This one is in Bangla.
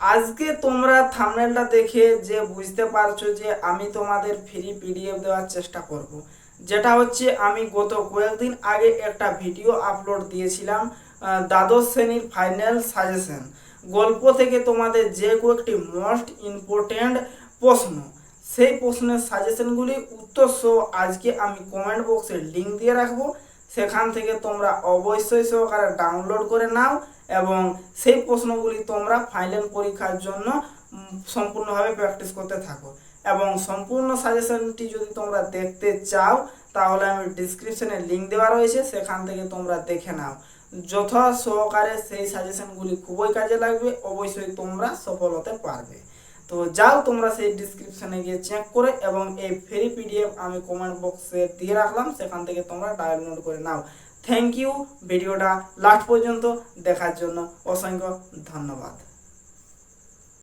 আজকে তোমরা থামনেলটা দেখে যে বুঝতে পারছ যে আমি তোমাদের ফ্রি পিডিএফ দেওয়ার চেষ্টা করব। যেটা হচ্ছে আমি গত কয়েকদিন আগে একটা ভিডিও আপলোড দিয়েছিলাম দ্বাদশ শ্রেণির ফাইনাল সাজেশন গল্প থেকে তোমাদের যে কয়েকটি মোস্ট ইম্পর্ট্যান্ট প্রশ্ন, সেই প্রশ্নের সাজেশনগুলি উত্তর সহ আজকে আমি কমেন্ট বক্সে লিঙ্ক দিয়ে রাখব সেখান থেকে তোমরা অবশ্যই সহকারে ডাউনলোড করে নাও এবং সেই প্রশ্নগুলি তোমরা ফাইনাল পরীক্ষার জন্য সম্পূর্ণভাবে প্র্যাকটিস করতে থাকো। এবং সম্পূর্ণ সাজেশনটি যদি তোমরা দেখতে চাও, তাহলে আমি ডিসক্রিপশনে লিঙ্ক দেওয়া রয়েছে, সেখান থেকে তোমরা দেখে নাও। যথা সহকারে সেই সাজেশনগুলি খুবই কাজে লাগবে, অবশ্যই তোমরা সফল হতে পারবে। তো যাও তোমরা সেই ডিসক্রিপশনে গিয়ে চেক করে এবং এই ফ্রি পিডিএফ আমি কমেন্ট বক্সে দিয়ে রাখলাম, সেখান থেকে তোমরা ডাউনলোড করে নাও। থ্যাংক ইউ ভিডিওটা লাস্ট পর্যন্ত দেখার জন্য অসংখ্য ধন্যবাদ।